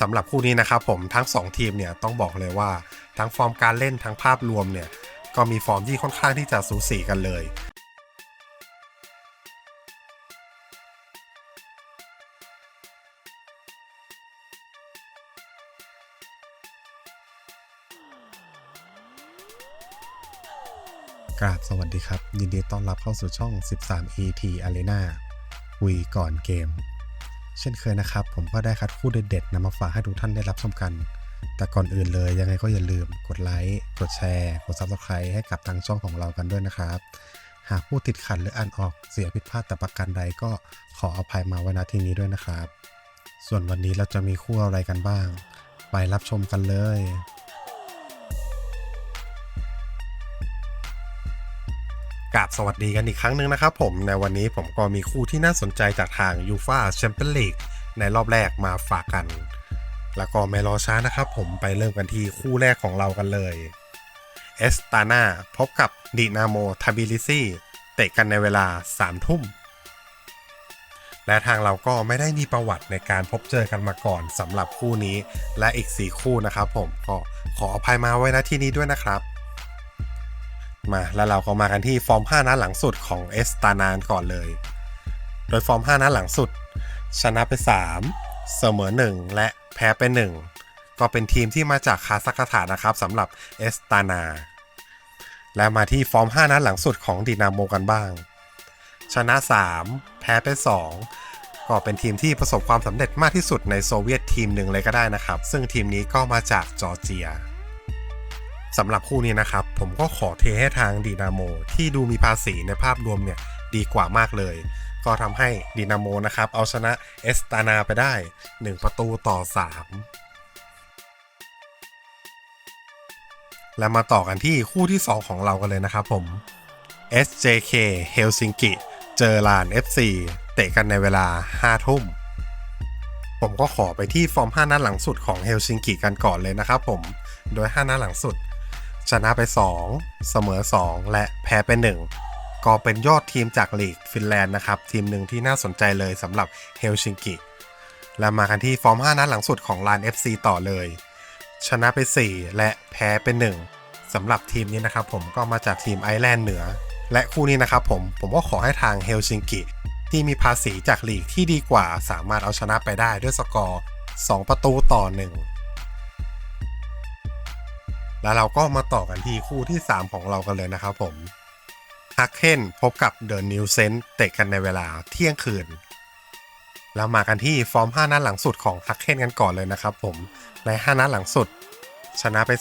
สำหรับคู่นี้นะครับผมทั้ง 2 ทีมเนี่ยต้องบอกเลยว่า ทั้งฟอร์มการเล่นทั้งภาพรวมเนี่ยก็มีฟอร์มที่ค่อนข้างที่จะสูสีกันเลยกราบสวัสดีครับ ยินดีต้อนรับเข้าสู่ช่อง 13 ET Arena คุยก่อนเกม เช่นเคยนะครับ ผมก็ได้คัดคู่เด็ดๆนำมาฝากให้ทุกท่านได้รับชมกัน แต่ก่อนอื่นเลยยังไงก็อย่าลืมกดไลค์ กดแชร์ กด Subscribe ให้กับทางช่องของเรากันด้วยนะครับ หากผู้ติดขัดหรืออ่านออกเสียผิดพลาดแต่ประการใดก็ขออภัยมาไว้ณที่นี้ด้วยนะครับ ส่วนวันนี้เราจะมีคู่อะไรกันบ้าง ไปรับชมกันเลย กราบสวัสดีกันอีกครั้งหนึ่งนะครับผมในวันนี้ผมก็มีคู่ที่น่าสนใจจากทางยูฟาแชมเปี้ยนลีกในรอบแรกมาฝากกัน แล้วก็ไม่รอช้านะครับผมไปเริ่มกันที่คู่แรกของเรากันเลยเอสตานาพบกับดินาโมทาบิลิซีเตะกันในเวลา3ทุ่ม และทางเราก็ไม่ได้มีประวัติในการพบเจอกันมาก่อนสำหรับคู่นี้ และอีก 4 คู่นะครับผมก็ขออภัยมาไว้ณที่นี้ด้วยนะครับ มาแล้วเราก็มากันที่ฟอร์ม 5 นัดหลังสุดของเอสตานานก่อนเลย โดยฟอร์ม 5 นัดหลังสุด ชนะไป 3 เสมอ 1 และแพ้ไป 1 ก็เป็นทีมที่มาจากคาซัคสถานนะครับสำหรับเอสตานา และมาที่ฟอร์ม 5 นัดหลังสุดของดินาโมกันบ้าง ชนะ 3 แพ้ไป 2 ก็เป็นทีมที่ประสบความสำเร็จมากที่สุดในโซเวียตทีมหนึ่งเลยก็ได้นะครับ ซึ่งทีมนี้ก็มาจากจอร์เจีย สำหรับคู่นี้นะครับ ผมก็ขอเทให้ทางดีนาโมที่ดูมีภาษีในภาพรวมเนี่ยดีกว่ามากเลย ก็ทำให้ดีนาโมนะครับ เอาชนะเอสตานาไปได้ 1 ประตูต่อ 3 และมาต่อกันที่คู่ที่ 2 ของเรากันเลยนะครับผม SJK เฮลซิงกิเจอลาน FC เตะกันในเวลา 5 ทุ่ม ผมก็ขอไปที่ฟอร์ม 5 นัดหลังสุดของเฮลซิงกิกันก่อนเลยนะครับผม โดย 5 นัดหลังสุด ชนะไป 2 เสมอ 2 และแพ้ไป 1 ก็เป็นยอดทีมจากลีกฟินแลนด์นะครับ ทีมหนึ่งที่น่าสนใจเลยสำหรับเฮลซิงกิและมากันที่ฟอร์ม 5 นัดหลังสุดของลาน FC ต่อเลย ชนะไป 4 และแพ้ไป 1สำหรับทีมนี้นะครับผมก็มาจากทีมไอร์แลนด์เหนือ และคู่นี้นะครับผมผมก็ขอให้ทางเฮลซิงกิที่มีภาษีจากลีกที่ดีกว่าสามารถเอาชนะไปได้ด้วยสกอร์ 2 ประตูต่อ 1 แล้วเราก็มาต่อกันที่คู่ที่ 3 ของเรากันเลยนะครับผมฮักเคนพบกับเดอะนิวเซนเตะกันในเวลาเที่ยงคืนแล้วมากันที่ฟอร์ม 5 นัดหลังสุดของฮักเคนกันก่อนเลยนะครับผมใน 5 นัดหลังสุด ชนะไป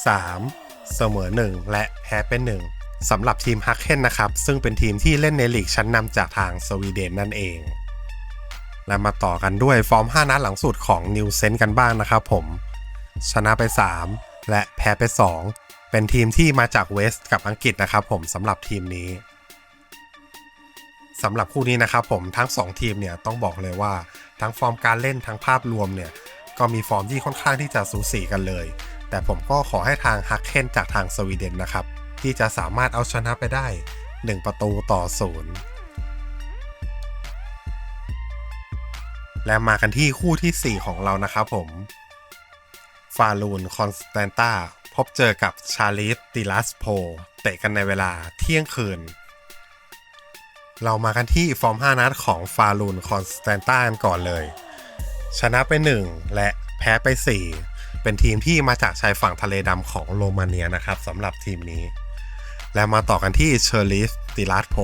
3 เสมอ 1 และแพ้ไป1สำหรับทีมฮักเคนนะครับ ซึ่งเป็นทีมที่เล่นในลีกชั้นนำจากทางสวีเดนนั่นเอง และมาต่อกันด้วยฟอร์ม 5 นัดหลังสุดของนิวเซนกันบ้างนะครับผม ชนะไป 3 และแพ้ไป 2 เป็นทีมที่มาจากเวสต์กับอังกฤษนะครับผมสำหรับทีมนี้สำหรับคู่นี้นะครับผมทั้ง 2 ทีมเนี่ยต้องบอกเลยว่าทั้งฟอร์มการเล่นทั้งภาพรวมเนี่ยก็มีฟอร์มที่ค่อนข้างที่จะสูสีกันเลย แต่ผมก็ขอให้ทางฮักเคนจากทางสวีเดนนะครับ ที่จะสามารถเอาชนะไปได้ 1 ประตูต่อศูนย์และมากันที่คู่ทีสี่ 4 ของเรานะครับผม ฟาลูนคอนสแตนตาพบเจอกับชาลิสติลัสโพ เตะกันในเวลาเที่ยงคืน เรามากันที่ฟอร์ม 5 นัดของฟาลูนคอนสแตนตากันก่อนเลย ชนะไป 1 และแพ้ไป 4 เป็นทีมที่มาจากชายฝั่งทะเลดำของโรมาเนียนะครับสำหรับทีมนี้ และมาต่อกันที่เชอร์ลิสติลัสโพ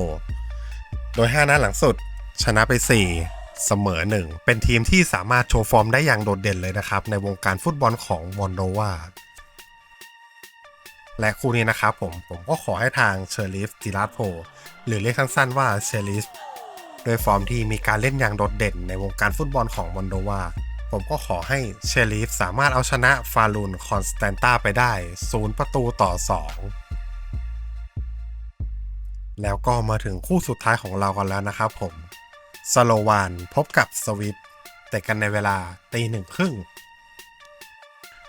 โดย 5 นัดหลังสุด ชนะไป 4 เสมอ1เป็นทีมที่สามารถโชว์ฟอร์มได้อย่างโดดเด่นเลยนะครับ ในวงการฟุตบอลของมอนโดวาและคู่นี้นะครับผมผมก็ขอให้ทางเชอริฟติลัสโพหรือเรียกสั้นๆว่าเชอริฟโดยฟอร์มที่มีการเล่นอย่างโดดเด่นในวงการฟุตบอลของมอนโดวาผมก็ขอให้เชอร์ลิฟสามารถเอาชนะฟาลูนคอนสแตนตาไปได้ 0 ประตูต่อ 2 แล้วก็มาถึงคู่สุดท้ายของเรากันแล้วนะครับผม สโลวานพบกับสวิตแต่กันในเวลาตีหนึ่งครึ่ง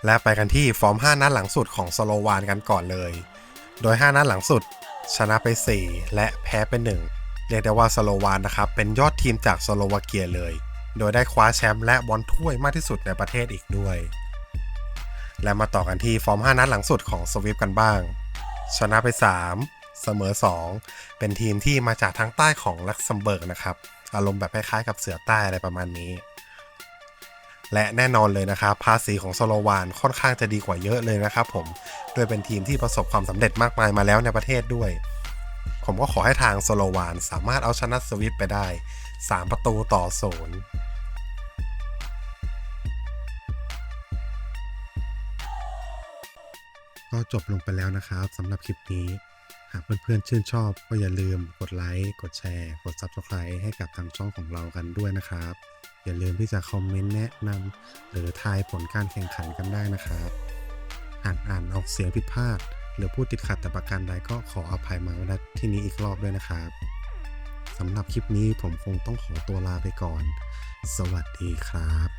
และไปกันที่ฟอร์ม 5 นัดหลังสุดของสโลวานกันก่อนเลย โดย 5 นัดหลังสุด ชนะไป 4 และแพ้ไป1เรียกได้ว่าสโลวานนะครับ เป็นยอดทีมจากสโลวาเกียเลย โดยได้คว้าแชมป์และบอลถ้วยมากที่สุดในประเทศอีกด้วย และมาต่อกันที่ฟอร์ม 5 นัดหลังสุดของสวิฟกันบ้าง ชนะไป 3 เสมอ 2 เป็นทีมที่มาจากทางใต้ของลักเซมเบิร์กนะครับ อารมณ์แบบคล้ายๆกับเสือใต้อะไรประมาณนี้ และแน่นอนเลยนะครับภาษีของโซโลวานค่อนข้างจะดีกว่าเยอะเลยนะครับผมโดยเป็นทีมที่ประสบความสำเร็จมากมายมาแล้วในประเทศด้วย ผมก็ขอให้ทางโซโลวานสามารถเอาชนะสวิฟไปได้ 3 ประตูต่อศูนย์ก็จบลงไปแล้วนะครับสำหรับคลิปนี้ หากเพื่อนๆชื่นชอบก็อย่าลืมกดไลค์กดแชร์กด Subscribe ให้กับทางช่องของเรากันด้วยนะครับ อย่าลืมที่จะคอมเมนต์แนะนำหรือทายผลการแข่งขันกันได้นะครับอ่านอ่านออกเสียงผิดพลาด หรือพูดติดขัดแต่ประการใดก็ขออภัยมาณที่นี้อีกรอบด้วยนะครับสำหรับคลิปนี้ผมคงต้องขอตัวลาไปก่อน สวัสดีครับ